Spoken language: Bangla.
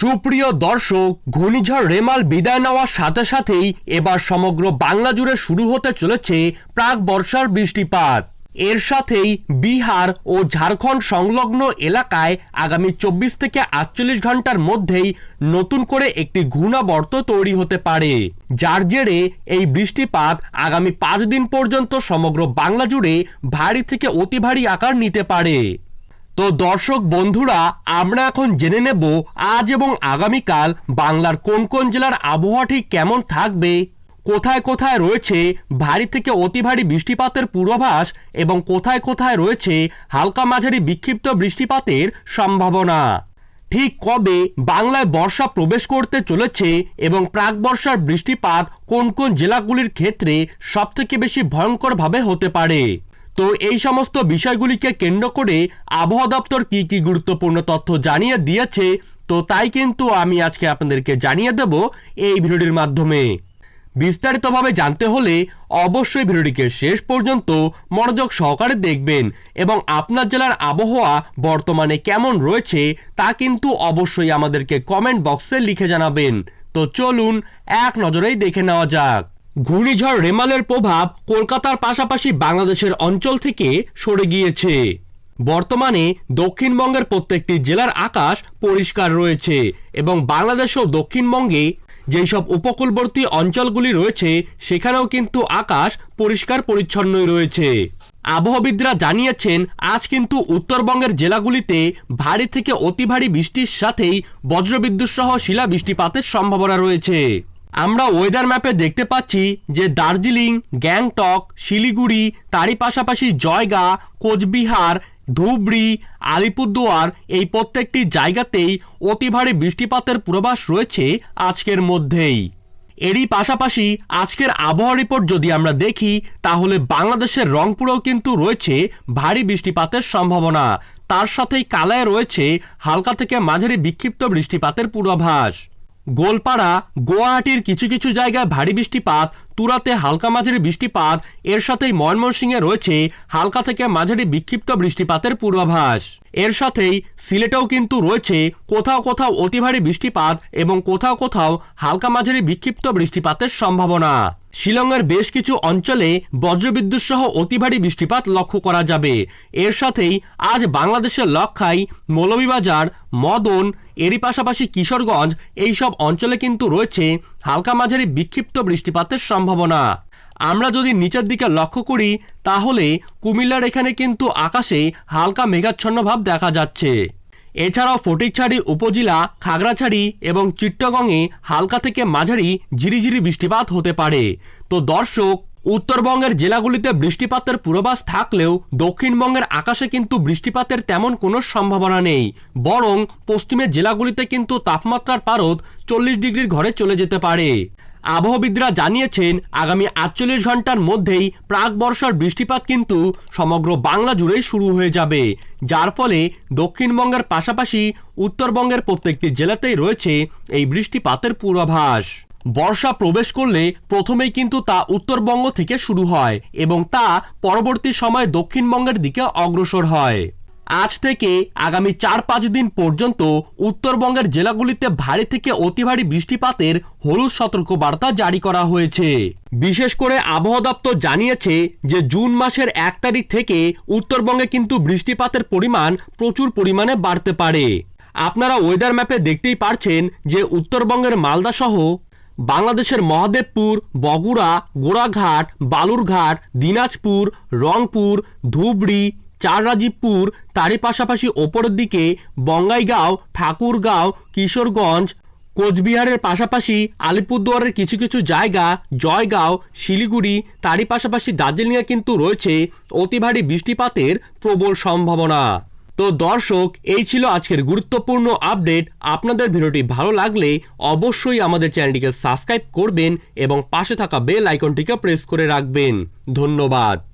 সুপ্রিয় দর্শক, ঘূর্ণিঝড় রেমাল বিদায় নেওয়ার সাথে সাথেই এবার সমগ্র বাংলা জুড়ে শুরু হতে চলেছে প্রাক বর্ষার বৃষ্টিপাত। এর সাথেই বিহার ও ঝাড়খণ্ড সংলগ্ন এলাকায় আগামী চব্বিশ থেকে আটচল্লিশ ঘণ্টার মধ্যেই নতুন করে একটি ঘূর্ণাবর্ত তৈরি হতে পারে। যার জেরে এই বৃষ্টিপাত আগামী পাঁচ দিন পর্যন্ত সমগ্র বাংলা জুড়ে ভারী থেকে অতি ভারী আকার নিতে পারে। তো দর্শক বন্ধুরা, আমরা এখন জেনে নেব আজ এবং আগামীকাল বাংলার কোন কোন জেলার আবহাওয়া ঠিক কেমন থাকবে, কোথায় কোথায় রয়েছে, ভারী থেকে অতি ভারী বৃষ্টিপাতের পূর্বাভাস এবং কোথায় কোথায় রয়েছে হালকা মাঝারি বিক্ষিপ্ত বৃষ্টিপাতের সম্ভাবনা। ঠিক কবে বাংলায় বর্ষা প্রবেশ করতে চলেছে এবং প্রাক বর্ষার বৃষ্টিপাত কোন কোন জেলাগুলির ক্ষেত্রে সবথেকে বেশি ভয়ঙ্করভাবে হতে পারে? তো এই সমস্ত বিষয়গুলিকে কেন্দ্র করে আবহাওয়া দপ্তর কি কি গুরুত্বপূর্ণ তথ্য জানিয়ে দিয়েছে, তো তাই কিন্তু আমি আজকে আপনাদেরকে জানিয়ে দেব এই ভিডিওটির মাধ্যমে। বিস্তারিতভাবে জানতে হলে অবশ্যই ভিডিওটিকে শেষ পর্যন্ত মনোযোগ সহকারে দেখবেন এবং আপনার জেলার আবহাওয়া বর্তমানে কেমন রয়েছে তা কিন্তু অবশ্যই আমাদেরকে কমেন্ট বক্সে লিখে জানাবেন। তো চলুন এক নজরেই দেখে নেওয়া যাক। ঘূর্ণিঝড় রেমালের প্রভাব কলকাতার পাশাপাশি বাংলাদেশের অঞ্চল থেকে সরে গিয়েছে। বর্তমানে দক্ষিণবঙ্গের প্রত্যেকটি জেলার আকাশ পরিষ্কার রয়েছে এবং বাংলাদেশ ও দক্ষিণবঙ্গে যেই সব উপকূলবর্তী অঞ্চলগুলি রয়েছে, সেখানেও কিন্তু আকাশ পরিষ্কার পরিচ্ছন্নই রয়েছে। আবহাওয়াবিদরা জানিয়েছেন, আজ কিন্তু উত্তরবঙ্গের জেলাগুলিতে ভারী থেকে অতি ভারী বৃষ্টির সাথেই বজ্রবিদ্যুৎ সহ শিলা বৃষ্টিপাতের সম্ভাবনা রয়েছে। আমরা ওয়েদার ম্যাপে দেখতে পাচ্ছি যে দার্জিলিং, গ্যাংটক, শিলিগুড়ি, তারই পাশাপাশি জয়গা, কোচবিহার, ধুবড়ি, আলিপুরদুয়ার এই প্রত্যেকটি জায়গাতেই অতি ভারী বৃষ্টিপাতের পূর্বাভাস রয়েছে আজকের মধ্যেই। এরই পাশাপাশি আজকের আবহাওয়া রিপোর্ট যদি আমরা দেখি, তাহলে বাংলাদেশের রংপুরেও কিন্তু রয়েছে ভারী বৃষ্টিপাতের সম্ভাবনা। তার সাথেই কালায় রয়েছে হালকা থেকে মাঝারি বিক্ষিপ্ত বৃষ্টিপাতের পূর্বাভাস। গোলপাড়া গোয়াহাটির কিছু কিছু জায়গায় ভারী বৃষ্টিপাত, তুরাতে হালকা মাঝারি বৃষ্টিপাত, এর সাথেই ময়মনসিংহে রয়েছে হালকা থেকে মাঝারি বিক্ষিপ্ত বৃষ্টিপাতের পূর্বাভাস। এর সাথেই সিলেটেও কিন্তু রয়েছে কোথাও কোথাও অতি ভারী বৃষ্টিপাত এবং কোথাও কোথাও হালকা মাঝারি বিক্ষিপ্ত বৃষ্টিপাতের সম্ভাবনা। শিলংয়ের বেশ কিছু অঞ্চলে বজ্রবিদ্যুৎ সহ অতি ভারী বৃষ্টিপাত লক্ষ্য করা যাবে। এর সাথেই আজ বাংলাদেশের লক্ষাই মৌলভীবাজার, মদন, এরই পাশাপাশি কিশোরগঞ্জ এই সব অঞ্চলে কিন্তু রয়েছে হালকা মাঝারি বিক্ষিপ্ত বৃষ্টিপাতের সম্ভাবনা। আমরা যদি নিচের দিকে লক্ষ্য করি, তাহলে কুমিল্লার এখানে কিন্তু আকাশে হালকা মেঘাচ্ছন্ন ভাব দেখা যাচ্ছে। এছাড়াও ফটিকছড়ি, উপজেলা, খাগড়াছড়ি এবং চিট্টগংয়ে হালকা থেকে মাঝারি ঝিরিঝিরি বৃষ্টিপাত হতে পারে। তো দর্শক, উত্তরবঙ্গের জেলাগুলিতে বৃষ্টিপাতের পূর্বাভাস থাকলেও দক্ষিণবঙ্গের আকাশে কিন্তু বৃষ্টিপাতের তেমন কোনো সম্ভাবনা নেই। বরং পশ্চিমের জেলাগুলিতে কিন্তু তাপমাত্রার পারদ চল্লিশ ডিগ্রির ঘরে চলে যেতে পারে। আবহাওয়াবিদরা জানিয়েছেন, আগামী আটচল্লিশ ঘণ্টার মধ্যেই প্রাক বর্ষার বৃষ্টিপাত কিন্তু সমগ্র বাংলা জুড়েই শুরু হয়ে যাবে। যার ফলে দক্ষিণবঙ্গের পাশাপাশি উত্তরবঙ্গের প্রত্যেকটি জেলাতেই রয়েছে এই বৃষ্টিপাতের পূর্বাভাস। বর্ষা প্রবেশ করলে প্রথমেই কিন্তু তা উত্তরবঙ্গ থেকে শুরু হয় এবং তা পরবর্তী সময়ে দক্ষিণবঙ্গের দিকে অগ্রসর হয়। আজ থেকে আগামী চার পাঁচ দিন পর্যন্ত উত্তরবঙ্গের জেলাগুলিতে ভারী থেকে অতি ভারী বৃষ্টিপাতের হলুদ সতর্কবার্তা জারি করা হয়েছে। বিশেষ করে আবহাওয়া দপ্তর জানিয়েছে যে জুন মাসের এক তারিখ থেকে উত্তরবঙ্গে কিন্তু বৃষ্টিপাতের পরিমাণ প্রচুর পরিমাণে বাড়তে পারে। আপনারা ওয়েদার ম্যাপে দেখতেই পারছেন যে উত্তরবঙ্গের মালদা সহ বাংলাদেশের মহাদেবপুর, বগুড়া, গোড়াঘাট, বালুরঘাট, দিনাজপুর, রংপুর, ধুবড়ি চাররাজীবপুর, তারই পাশাপাশি ওপরের দিকে বঙ্গাইগাঁও, ঠাকুরগাঁও, কিশোরগঞ্জ, কোচবিহারের পাশাপাশি আলিপুরদুয়ারের কিছু কিছু জায়গা, জয়গাঁও, শিলিগুড়ি, তারই পাশাপাশি দার্জিলিংয়ে কিন্তু রয়েছে অতি ভারী বৃষ্টিপাতের প্রবল সম্ভাবনা। তো দর্শক, এই ছিল আজকের গুরুত্বপূর্ণ আপডেট। আপনাদের ভিডিওটি ভালো লাগলে অবশ্যই আমাদের চ্যানেলটিকে সাবস্ক্রাইব করবেন এবং পাশে থাকা বেল আইকনটিকে প্রেস করে রাখবেন। ধন্যবাদ।